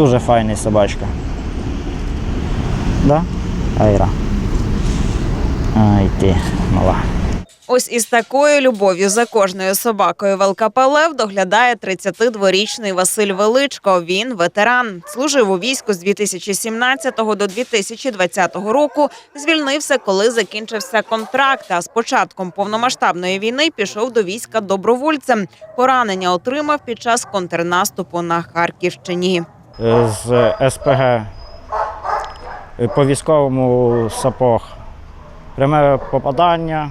Дуже файний собачка. Да? Айра. Ай ти, мала. Ось із такою любов'ю за кожною собакою ВЛКП доглядає 32-річний Василь Величко. Він ветеран. Служив у війську з 2017 до 2020 року. Звільнився, коли закінчився контракт. А з початком повномасштабної війни пішов до війська добровольцем. Поранення отримав під час контрнаступу на Харківщині. З СПГ е, по військовому сапог. Пряме попадання.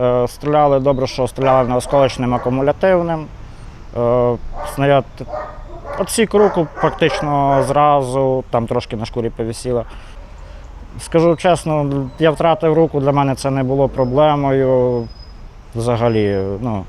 Е, Стріляли добре, що стріляли на осколочним акумулятивним. Е, Снаряд отсік руку практично зразу, там трошки на шкурі повісіло. Скажу чесно, я втратив руку, для мене це не було проблемою. Взагалі, ну.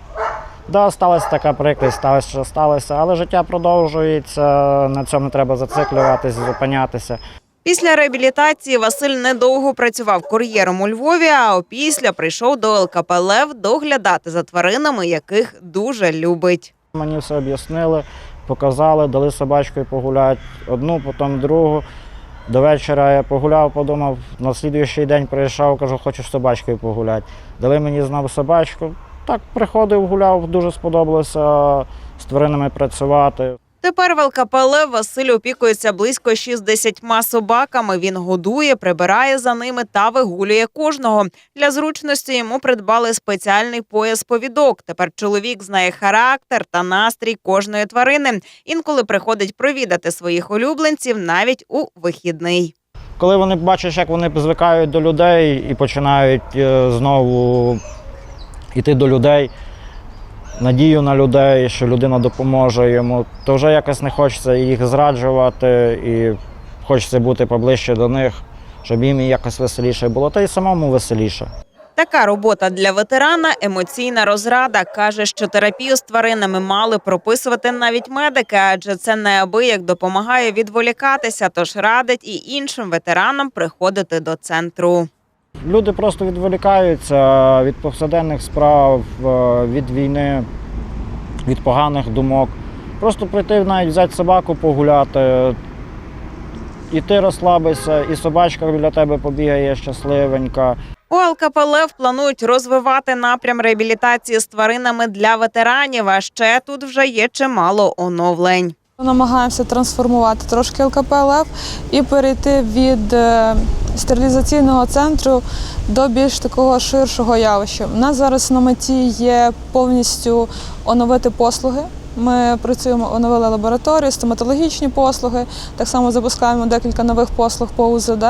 Да, сталася така прикрість, сталося, що сталося, але життя продовжується, на цьому треба зациклюватися, зупинятися. Після реабілітації Василь недовго працював кур'єром у Львові, а опісля прийшов до ЛКП Лев доглядати за тваринами, яких дуже любить. Мені все об'яснили, показали, дали собачкою погуляти, одну, потім другу. До вечора я погуляв, подумав, на слідуючий день прийшов, кажу, хочу з собачкою погуляти. Дали мені знову собачку. Так, приходив, гуляв, дуже сподобалося з тваринами працювати. Тепер в ЛКП Василь опікується близько 60 собаками. Він годує, прибирає за ними та вигулює кожного. Для зручності йому придбали спеціальний пояс-повідок. Тепер чоловік знає характер та настрій кожної тварини. Інколи приходить провідати своїх улюбленців навіть у вихідний. Коли вони бачиш, як вони звикають до людей і починають е, знову йти до людей, надію на людей, що людина допоможе йому, то вже якось не хочеться їх зраджувати і хочеться бути поближче до них, щоб їм якось веселіше було, та й самому веселіше. Така робота для ветерана емоційна розрада. каже, що терапію з тваринами мали прописувати навіть медики, адже це неабияк допомагає відволікатися, тож радить і іншим ветеранам приходити до центру. Люди просто відволікаються від повсякденних справ, е, від війни, від поганих думок. Просто прийти навіть взяти собаку погуляти, і ти розслабишся, і собачка біля тебе побігає щасливенька. У ЛКП «Лев» планують розвивати напрям реабілітації з тваринами для ветеранів. А ще тут вже є чимало оновлень. Намагаємося трансформувати трошки ЛКП «Лев» і перейти від е, стерилізаційного центру до більш такого ширшого явища. У нас зараз на меті є повністю оновити послуги. Ми працюємо, оновили лабораторію, стоматологічні послуги. Так само запускаємо декілька нових послуг по УЗД.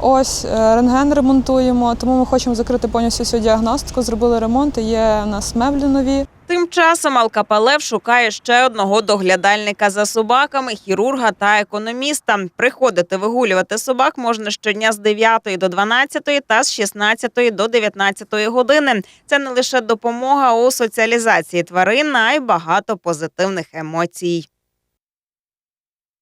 Ось е, рентген ремонтуємо, тому ми хочемо закрити повністю всю діагностику. Зробили ремонт, є у нас меблі нові. Тим часом Алкапалев шукає ще одного доглядальника за собаками, хірурга та економіста. Приходити вигулювати собак можна щодня з 9 до 12 та з 16 до 19 години. Це не лише допомога у соціалізації тварин, а й багато позитивних емоцій.